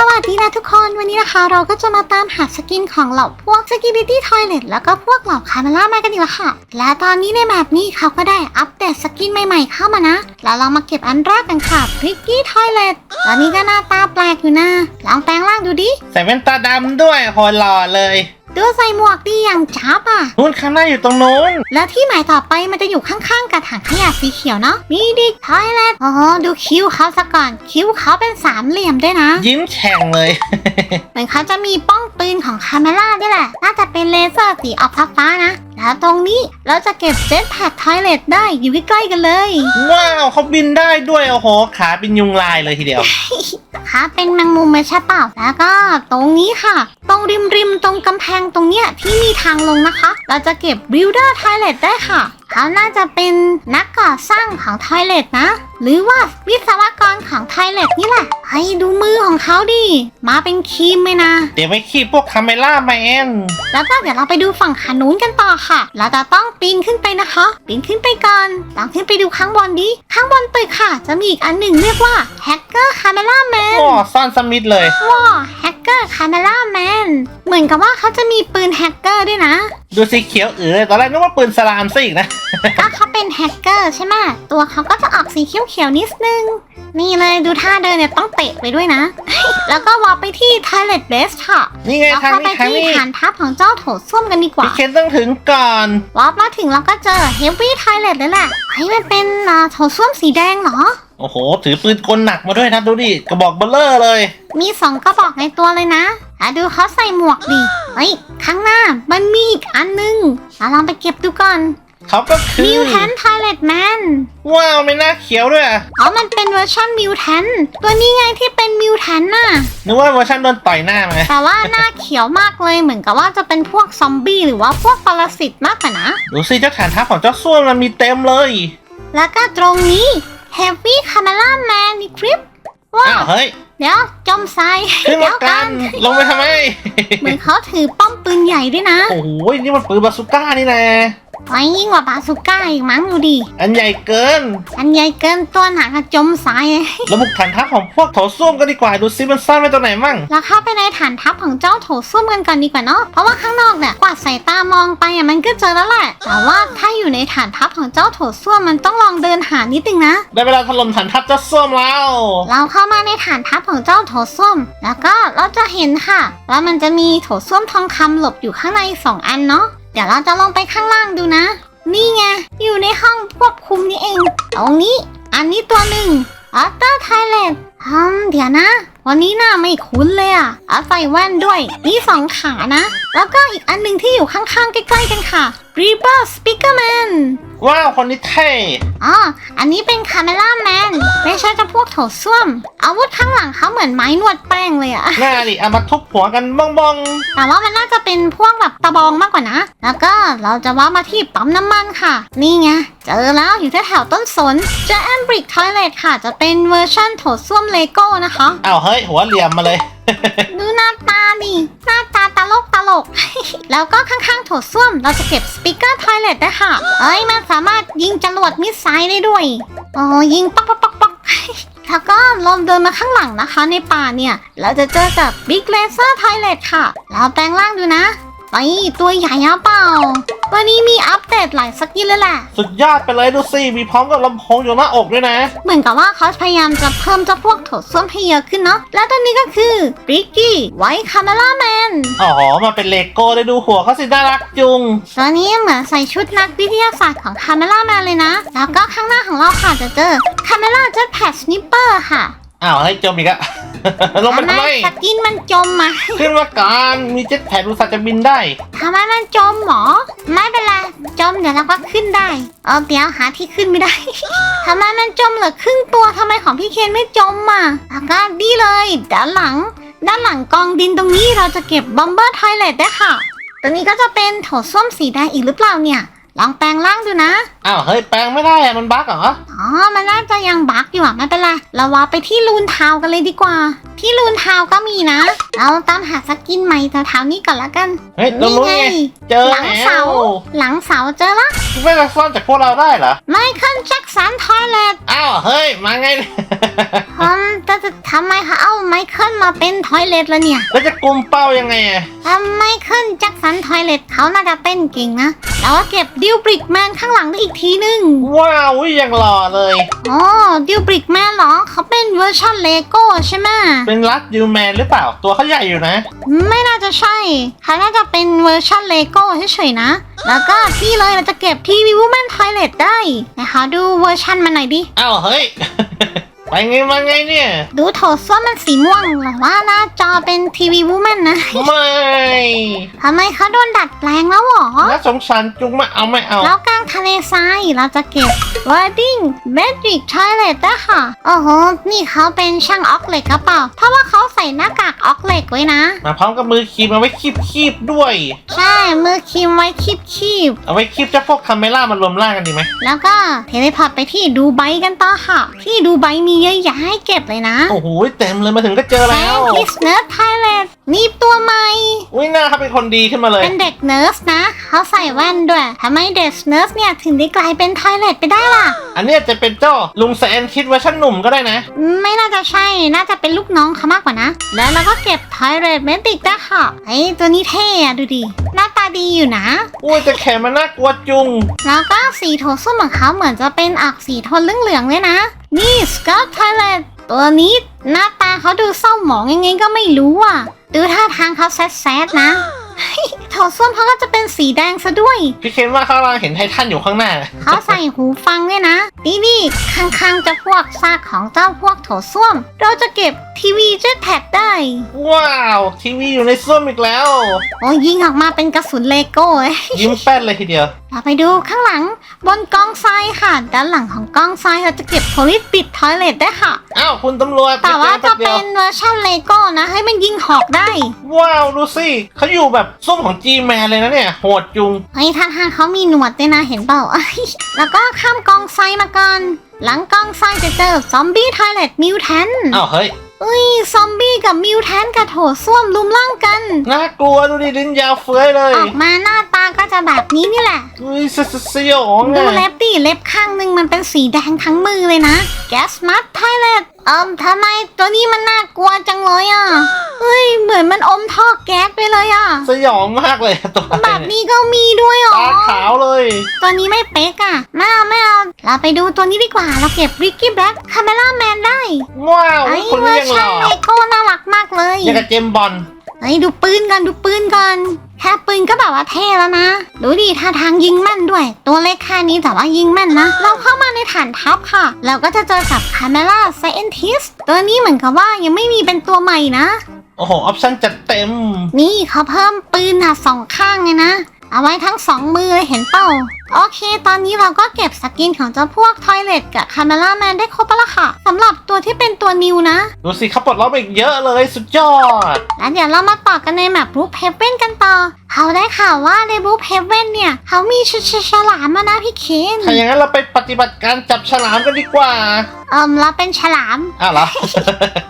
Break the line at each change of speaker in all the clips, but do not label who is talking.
สวัสดีนะทุกคนวันนี้นะคะเราก็จะมาตามหาสกินของเหล่าพวกสกิบิตี้ทอยเลตแล้วก็พวกเหล่าคาเมล่ามากันอีกว่าค่ะ และตอนนี้ในแมปนี้เขาก็ได้อัปเดตสกินใหม่ๆเข้ามานะ แล้วเรามาเก็บอันแรกกันค่ะพิกกี้ทอยเลตตอนนี้ก็หน้าตาแปลกอยู่นะลองแปลงร่างดูดิ
ใส่แว่นตาดำด้วยโหหล่อเลย
ดูใส่หมวกดีอย่างจ้าบอะ
นู่นข้างหน้าอยู่ตรงนู้น
แล้วที่หมายต่อไปมันจะอยู่ข้างๆ กับถังขยะสีเขียวเนาะนี่ดิทอยเลทอ๋อดูคิ้วเขาซะก่อน คิ้วเขาเป็นสามเหลี่ยมด้วยนะ
ยิ้มแฉ่งเลย
เหมือนเขาจะมีป้องปืนของคาเมล่าด้วยแหละ น่าจะเป็นเลเซอร์สีออกฟ้าๆนะ แล้วตรงนี้เราจะเก็บเจ็ตแพ็คทอยเลทได้อยู่ใกล้ๆกันเลย
ว้าวเขาบินได้ด้วยโอ้โหขาเป็นยุงลายเลยทีเดียว
ขาเป็นแมงมุมไม่ใช่เปล่าแล้วก็ตรงนี้ค่ะ ตรงริมริมๆตรงกำแพงตรงเนี้ยที่มีทางลงนะคะ เราจะเก็บบิลเดอร์ทอยเลทได้ค่ะ เขาน่าจะเป็นนักก่อสร้างของทอยเลทนะ หรือว่าวิศวกรของทอยเลทนี่แหละให้ดูมือของเขาดิมาเป็นครีมเลยนะ
เดี๋ยวไม่ขี้พวกคาเมล่าแมน
แล้วก็เดี๋ยวเราไปดูฝั่งขานุนกันต่อค่ะ เราจะต้องปีนขึ้นไปนะคะ ปีนขึ้นไปก่อนลองขึ้นไปดูข้างบนดิข้างบนตึกค่ะ จะมีอีกอันหนึ่งเรียกว่าแฮกเกอร์คาเมล่าแมน
โอ้ซ่อนสมิธเลย
ว้าแฮกเกอร์คาเมล่าแมน เหมือนกับว่าเขาจะมีปืนแฮกเกอร์ด้วยนะ
ดูสีเขียวเอ๋อตอนแรกนึกว่าปืนสลามซะอีกนะ
ก็เขาเป็นแฮกเกอร์ใช่ไหมตัวเขาก็จะออกสีเขียวๆนิดนึง นี่เลยดูท่าเดินเนี่ยต้องเตะไปด้วยนะ แล้วก็วอลไปที่ Toilet Base ค่ะ
นี่ไง
แล้ว
ทาง
เข้าไป
นี้ทาง
ที่
นี้
ฐานทัพของเจ้าโถส้วมกันดีกว่า
พี่เคนต้องถึงก่อน
วอล์มาถึงแล้วก็เจอ Heavy Toilet เลยแหละเฮ้ยมันเป็นอ่าโถส้วมสีแดงเหรอ
โอ้โห ถือปืนกลหนักมาด้วยนะดูดิกระบอกเบลเลอร์เลย
มีสองกระบอกในตัวเลยนะอะดูเขาใส่หมวกดิ เฮ้ย ข้างหน้ามันมีอีกอันนึงอะลองไปเก็บดูก่อน
เขาก็คือ
Mutant Toilet Man
ว้าวไม่น่าเขียวด้วยอะ
อ๋อ มันเป็นเวอร์ชัน Mutant ตัวนี้ไงที่เป็น Mutant น่ะ
นึกว่าเวอร์ชันโดนต่อยหน้ามา
แต่ว่าหน้าเขียวมากเลยเหมือนกับว่าจะเป็นพวกซอมบี้หรือว่าพวกปรสิตมากกว่านะ
ดูสิเจ้าฐานทัพของเจ้าส้วมมันมีเต็มเลย
แล้วก็ตรงนี้ Heavy Camera Man นี่คลิปว้า
อ้าว
ว
เฮ้ย
เดี๋ยวจมทราย
ขึ้น
เดี๋
มา
ยว
กั
กันน
ลงไปทำไม
เหมือนเขาถือป้อมปืนใหญ่ด้วยนะ
โอ้โหนี่มันปืนบาซูก้านี่นะ
ไว้ยิ่งกว่าบาซูก้าอีกมั้งดูดิ
อันใหญ่เกิน
อันใหญ่เกินตัวหนักอะจมทรายเลย
ระบุกฐานทัพของพวกโถส้วมกันดีกว่า ดูซิมันซ่อนไว้ตรงไหนมั่ง
เราเข้าไปในฐานทัพของเจ้าโถส้วมกันก่อนดีกว่าเนาะ เพราะว่าข้างนอกเนี่ยกวาดสายตามองไปอะมันก็เจอแล้วแหละ แต่ว่าถ้าอยู่ในฐานทัพของเจ้าโถส้วมมันต้องลองเดินหานิดนึงนะ
ได้เวลาถล่มฐานทัพเจ้าส้วมแล้ว
เราเข้ามาในฐานทัพของเจ้าโถส้วม แล้วก็เราจะเห็นค่ะว่ามันจะมีโถส้วมทองคำหลบอยู่ข้างในสองอันเนาะ เดี๋ยวเราจะลงไปข้างล่างดูนะ นี่ไง อยู่ในห้องควบคุมนี่เอง ตรงนี้ อันนี้ตัวหนึ่งอัตเตอร์ไทเลนฮัมเดี๋ยวนะ วันนี้หน้าไม่คุ้นเลยอะอัใส่แว่นด้วยมีสองขานะ แล้วก็อีกอันหนึ่งที่อยู่ข้างๆใกล้ๆกันค่ะ Reaper Speakerman
ว้าว คนนี้เท่
อ๋อ อันนี้เป็นคาเมล่าแมนไม่ใช่เจะพวกโถส้วม อาวุธข้างหลังเขาเหมือนไม้นวดแป้งเลยอะ
หน้าดิเอามาทุบหัวกันบ้องบ้อง
แต่ว่ามันน่าจะเป็นพวกแบบตะบองมากกว่านะ แล้วก็เราจะว่ามาที่ปั๊มน้ำมันค่ะ นี่ไง เจอแล้วอยู่แถวๆต้นสนเจอแอมบริกทอยเลทค่ะ จะเป็นเวอร์ชั่นโถส้วมเลโก้นะคะ
อ้าวเฮ้ย หัวเหลี่ยมมาเลย
ดูหน้าตาดิหน้าตาตลกตลก แล้วก็ข้างๆโถส้วมเราจะเก็บสปีกเกอร์ทอยเลทด้ค่ะเอ้ยมันสามารถยิงจรวดมิสไซล์ได้ด้วย อ๋อ ยิงป๊อกป๊อกป๊อกป๊อกแล้วก็ลองเดินมาข้างหลังนะคะ ในป่าเนี่ย เราจะเจอกับบิ๊กเลเซอร์ทอยเลทค่ะ เราแปลงร่างดูนะ ไปตัวใหญ่อะเปล่า ตัวนี้มีอัปเดตหลายสกินเลยแหละ
สุดยอดไปเลยดูสิมีพร้อมกับลำโพงอยู่หน้าอกด้วยนะ
เหมือนกับว่าเขาพยายามจะเพิ่มเจ้าพวกโถส้วมให้เยอะขึ้นเนาะ และตัวนี้ก็คือบิกกี้ไวท์คาเมล่าแมน
อ๋อมาเป็นเลโก้ได้ดูหัวเขาสิน่ารักจุง
ตัวนี้เหมือนใส่ชุดนักวิทยาศาสตร์ของคาเมล่าแมนเลยนะ แล้วก็ข้างหน้าของเราค่ะจะเจอคาเมล่าเจ็ตแพดสนิปเปอร์ค่ะ
อ้าวเฮ้ยจมอีกอะ ลงไปทำไม
สกินมันจมมา
ขึ้นมาก่อนมีเจ็ตแผดอุตส่าห์จะบินได้
ทำไมมันจมหมอ ไม่เป็นไรจมเดี๋ยวเราก็ขึ้นได้เออเดี๋ยวหาที่ขึ้นไม่ได้ทำไมมันจมเหลือครึ่งตัวทำไมของพี่เคนไม่จมอะแล้วก็ดีเลยด้านหลัง ด้านหลังกองดินตรงนี้เราจะเก็บบอมเบอร์ทอยเลทได้ค่ะตัวนี้ก็จะเป็นโถส้วมสีแดงอีกหรือเปล่าเนี่ย ลองแปลงร่างดูนะ
อ้าวเฮ้ยแปลงไม่ได้อะมันบั๊กเหรอ
อ๋อ มันน่าจะยังบั๊กอยู่อะไม่เป็นไร เราว่าไปที่ลูนทาวน์กันเลยดีกว่า ที่ลูนทาวน์ก็มีนะ เราตามหาสกินใหม่แถวๆนี้ก่อนละกัน
เฮ้ยตรงนู้นไงเจอ
หลัง
แล้
เสา
ว
หลังเสาเจอละ
ไม่จะซ่อนจากพวกเราได้เหรอ
ไมเคิลแจ็คสันทอยเลต
อ้าวเฮ้ยมาไงเนี่ย
อืมแต่จะทำไมคะเอ้าไมเคิลมาเป็นทอยเลตแล้วเนี่ย
แล้วจะกุมเป้ายังไงอะ
ทำไมเคิลแจ็คสันทอยเลตเขาน่าจะเต้นเก่งนะ แล้วก็เก็บดิวบริกแมนข้างหลังได้อีกทีนึง
ว้าวอุ๊ยยังหล่อเลย
อ๋อดิวบริกแมนเหรอเขาเป็นเวอร์ชันเลโก้ใช่ไหม
เป็นรัดยูแมนหรือเปล่าตัวเขาใหญ่อยู่นะ
ไม่น่าจะใช่เขาน่าจะเป็นเวอร์ชันเลโก้เฉยๆนะ แล้วก็ที่เลยเราจะเก็บทีวีวูแมนทอยเลตได้นะคะดูเวอร์ชันมันหน่อยดิ
อ้าวเฮ้ย ไปไงมาไงเนี่ย
ดูโถส้วมมันสีม่วงหรือว่าหน้าจอเป็นทีวีวูแมนนะ
ไม่
ทำไมเขาโดนดัดแปลงแล้วหรอ
น่าสงสารจุงมาเอาไม่เอา
แล้วกลางทะเลทรายเราจะเก็บ Wedding Magic Toilet ด้วยค่ะโอ้โห นี่เขาเป็นช่างออกเหล็กกระเป๋าเพราะว่าเขาใส่หน้ากากออกเหล็กไว้นะ
มาพร้อมกับมือคีบเอาไว้คีบคีบด้วย
ใช่ มือคิมไว้คีบคีบ
เอาไว้คีบเจ้าพวกคาเมล่ามารวมร่างกันดีไหม
ๆแล้วก็เทเลพอร์ตไปที่ดูไบกันต่อค่ะ ที่ดูไบมีเยอะแยะให้เก็บเลยนะ
โอ้โหเต็มเลยมาถึงก็เจอ
แฟ
แล้ว
นทิสเนิร์ดไทยแลนด์นี่ตัวใหม่
อุ้ยหน้าเขาเป็นคนดีขึ้นมาเลย
เป็นเด็กเนิร์สนะ เขาใส่แว่นด้วยทำไมเด็กเนิร์สเนี่ยถึงได้กลายเป็นไทยแลนด์ไปได้ล่ะ
อันเนี้ยจะเป็นเจ้าลุงแสนคิดเวอร์ชันหนุ่มก็ได้นะ
ไม่น่าจะใช่ น่าจะเป็นลูกน้องเขามากกว่านะ แล้วเราก็เก็บทอยเรดเมติกได้ค่ะไอ้ตัวนี้เท่อะดูดิ หน้าตาดีอยู่นะ
อุ้ยแต่แขนมันน่ากลัวจุง
แล้วก็สีโทส้มของเขาเหมือนจะเป็นอักสีโทนเหลืองๆเลยนะ นี่สกอตไทยแลนด์ตัวนี้หน้าตาเขาดูเศร้าหมองยังไงก็ไม่รู้อะ ดูท่าทางเขาแซดๆนะเฮ้ยโถส้วมเขาก็จะเป็นสีแดงซะด้วย
พี่เคนว่าเขากำลังเห็นไททันอยู่ข้างหน้า
เขาใส่หูฟังด้วยนะนี่นี่ข้างๆจะพวกซากของเจ้าพวกโถส้วม เราจะเก็บทีวีเจ็ตแพ็กได้
ว้าว ทีวีอยู่ในส้วมอีกแล้ว
โอ้ยยิงออกมาเป็นกระสุนเลโก้เอ้ย
ยิ้มแป้นเลยทีเดียว
เราไปดูข้างหลังบนกองทรายค่ะ ด้านหลังของกองทรายเราจะเก็บโพลิสปิดทอยเลตได้ค่ะ
อ้าวคุณตำรวจ
แต่ว่า
ไป
จะ
เจอแป๊บเดีย
เป็นเวอร์ชันเลโก้นะ ให้มันยิงหอกได้
ว้าวดูสิเขาอยู่แบบส้มของจีแมนเลยนะเนี่ย โหดจุง
เฮ้ยท่าทางเขามีหนวดด้วยนะเห็นเปล่า แล้วก็ข้ามกองทรายมาก่อนหลังกองทรายจะเจอซอมบี้ทอยเลตมิวแทน
อ้าวเฮ้ย
อุ้ย ซอมบี้กับมิวแทนกับโถส้วมลุมล่างกัน
น่ากลัวดูดิลิ้นยาวเฟ้ยเลย
ออกมาหน้าตาก็จะแบบนี้นี่แหละ
อุ้ยสสสยอง
ดู
อะ
เล็บดิเล็บข้างหนึ่งมันเป็นสีแดงทั้งมือเลยนะ แกสมัดไทเลตเอิมทำไมตัวนี้มันน่ากลัวจังเลยอะ เฮ้ย เหมือนมันอมท่อแก๊สไปเลยอะ
สยองมากเลยตัว
แบบ
เนี่ย
นี้ก็มีด้วยเหรอ
ตาขาวเลย
ตัวนี้ไม่เป๊กอะไม่เอาไม่เอา เราไปดูตัวนี้ดีกว่า เราเก็บริกกี้แบล็กคาเมล่าแมนได้
ว้าว
ไอ้
คน
เวอ
นี้ยั
ร์
งห
ชั
ล่
น
อ
เลโก้น่ารักมากเลย
ยังกับเจมส์บอล
เฮ้ยดูปืนกันดูปืนกัน แค่ปืนก็แบบว่าเท่แล้วนะ ดูดิท่าทางยิงแม่นด้วย ตัวเล็กแค่นี้แต่ว่ายิงแม่นนะ เราเข้ามาในฐานทัพค่ะ เราก็จะเจอกับคาเมล่าไซเอนทิสตัวนี้เหมือนกับว่ายังไม่มีเป็นตัวใหม่นะ
โอ้โห ออปชั่นจัดเต็ม
นี่เขาเพิ่มปืนอะสองข้างเลยนะ เอาไว้ทั้งสองมือเลยเห็นเปล่า โอเค ตอนนี้เราก็เก็บสกินของเจ้าพวกทอยเลตกับคาเมล่าแมนได้ครบแล้วล่ะค่ะ สำหรับตัวที่เป็นตัวนิวนะ
ดูสิเขาปลดล็อกอีกเยอะเลยสุดยอด
แล้วเดี๋ยวเรามาต่อกันในแมปรูปเฮเว่นกันต่อ เขาได้ข่าวว่าในรูปเฮเว่นเนี่ยเขามีชชฉลามมานะพี่เคน
ถ้าอย่างนั้นเราไปปฏิบัติการจับฉลามกันดีกว่า
เอิมเราเป็นฉลาม
อ้าวเหรอ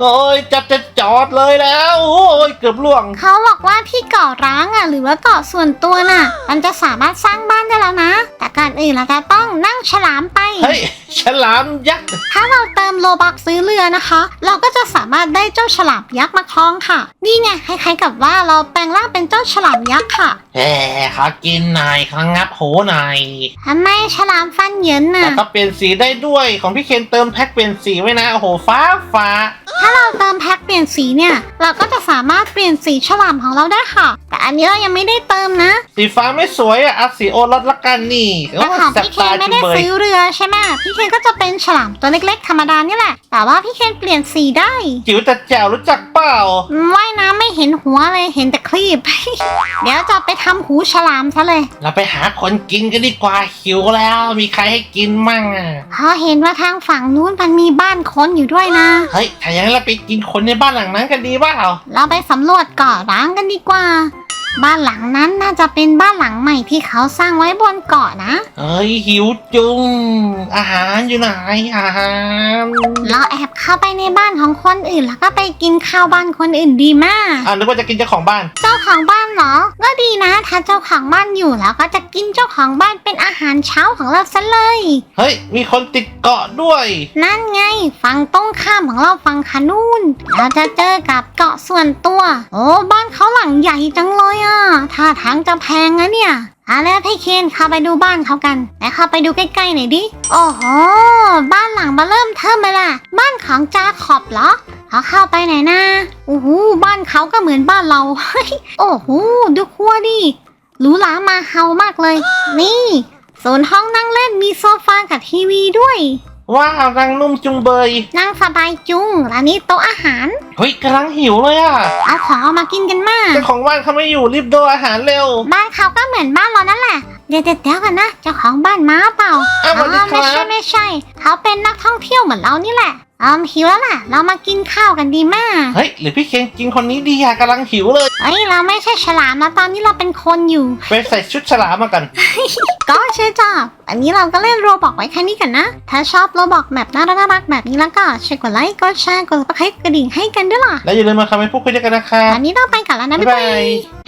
โอ้ยจับจะจอดเลยแล้ว โอ้ยเกือบล่วง
เขาบอกว่าที่เกาะร้างอะหรือว่าเกาะส่วนตัวน่ะ มันจะสามารถสร้างบ้านได้แล้วนะ แต่ก่อนอื่นเราจะต้องนั่งฉลามไป
เฮ้ยฉลามยักษ์
ถ้าเราเติมโลบักซื้อเรือนะคะ เราก็จะสามารถได้เจ้าฉลามยักษ์มาครองค่ะ นี่ไงคล้ายๆกับว่าเราแปลงร่างเป็นเจ้าฉลามยักษ์ค่ะ
แหมขอกินหน่อยของับโหหน่อย
ทำไมฉลามฟันเหยิน
แต่
น่ะ
ก็เปลี่ยนสีได้ด้วยของพี่เคนเติมแพ็คเปลี่ยนสีไว้นะโอ้โหฟ้าฟ้า
ถ้าเราเติมแพ็คเปลี่ยนสีเนี่ย เราก็จะสามารถเปลี่ยนสีฉลามของเราได้ค่ะ แต่อันนี้เรายังไม่ได้เติมนะ
สีฟ้าไม่สวยอะเอาสีโอรสละกันนี่
แต่ของ
แสบ
พี่เคน
ตา
ไม่
จุง
ได้
เบย
ซื้อเรือใช่ไหมพี่เคนก็จะเป็นฉลามตัวเล็กๆ ธรรมดานี่แหละ แต่ว่าพี่เคนเปลี่ยนสีได้
จิ๋วแต่แจ๋วรู้จักเปล่า
ว่ายน้ำไม่เห็นหัวเลยเห็นแต่ครีบ เดี๋ยวจะไปทำหูฉลามซะเลย
เราไปหาคนกินกันดีกว่าหิวแล้ว มีใครให้กินมั่งอะ
เพราะเห็นว่าทางฝั่งนู้นมันมีบ้านคนอยู่ด้วยนะ
เฮ้ยถ้าอย่างนั้นเราไปกินคนในบ้านหลังนั้นกันดีเปล่า
เราไปสำรวจเกาะร้างกันดีกว่า บ้านหลังนั้นน่าจะเป็นบ้านหลังใหม่ที่เขาสร้างไว้บนเกาะนะ
เอ้ยหิวจุง อาหารอยู่ไหนอาหาร
เราแอบเข้าไปในบ้านของคนอื่นแล้วก็ไปกินข้าวบ้านคนอื่นดีมาก
อ่านึกว่าจะกินเจ้าของบ้าน
เจ้าของบ้านเหรอ ก็ดีนะ ถ้าเจ้าของบ้านอยู่แล้วก็จะกินเจ้าของบ้านเป็นอาหารเช้าของเราซะเลย
เฮ้ย มีคนติดเกาะด้วย
นั่นไงฝั่งตรงข้ามของเราฝั่งขานูนเราจะเจอกับเกาะส่วนตัว โอ้บ้านเขาหลังใหญ่จังเลยอะท่าทางจะแพงนะเนี่ยเอาแล้วพี่เคนเข้าไปดูบ้านเขากันแต่เข้าไปดูใกล้ๆหน่อยดิ โอ้โห บ้านหลังมาเริ่มเทิมเลยล่ะ บ้านของจาขอบเหรอเขาเข้าไปไหนนะโอ้โห บ้านเขาก็เหมือนบ้านเรา โอ้โห ดูครัวดิหรูหรามาเฮามากเลย นี่ส่วนห้องนั่งเล่นมีโซฟากับทีวีด้วย
ว้าวนางนุ่มจุงเบย
นั่งสบายจุงร้านนี้โต๊ะอาหาร
เฮ้ยกำลังหิวเลยอะ
เอาของเอามากินกันมาก
เจ้าของบ้านเขาไม่อยู่รีบโดนอาหารเร็ว
บ้านเขาก็เหมือนบ้านเรานั่นแหละเดี๋ยวเดี๋ยวเดี๋ยวกันนะเจ้าของบ้านม้าเปล่า
อ้าวสวัสดีครับ
ไม่ใช่ไม่ใช่ เขาเป็นนักท่องเที่ยวเหมือนเรานี่แหละ อืมหิวแล้วล่ะ เรามากินข้าวกันดีมาก
เฮ้ยหรือพี่เคนกินคนนี้ดีอะกำลังหิวเลย
เอ้ยเราไม่ใช่ฉลามนะตอนนี้เราเป็นคนอยู่
ไปใส่ชุดฉลามมากัน
ก็ใช่จ้าอันนี้เราก็เล่นโรบอกไว้แค่นี้กันนะ ถ้าชอบโรบอกแบบน่ารักน่ารักแบบนี้แล้วก็ช่วยกดไลค์กดแชร์กดซับสไครต์กระดิ่งให้กันด้วยล่ะ
แล้วอย่าลืมมาคอมเมนต์พูดคุยด้วยกันนะคะ
อันนี้ต้องไปก่อนแล้วนะ
บ๊าย
บ๊าย
บา
บายย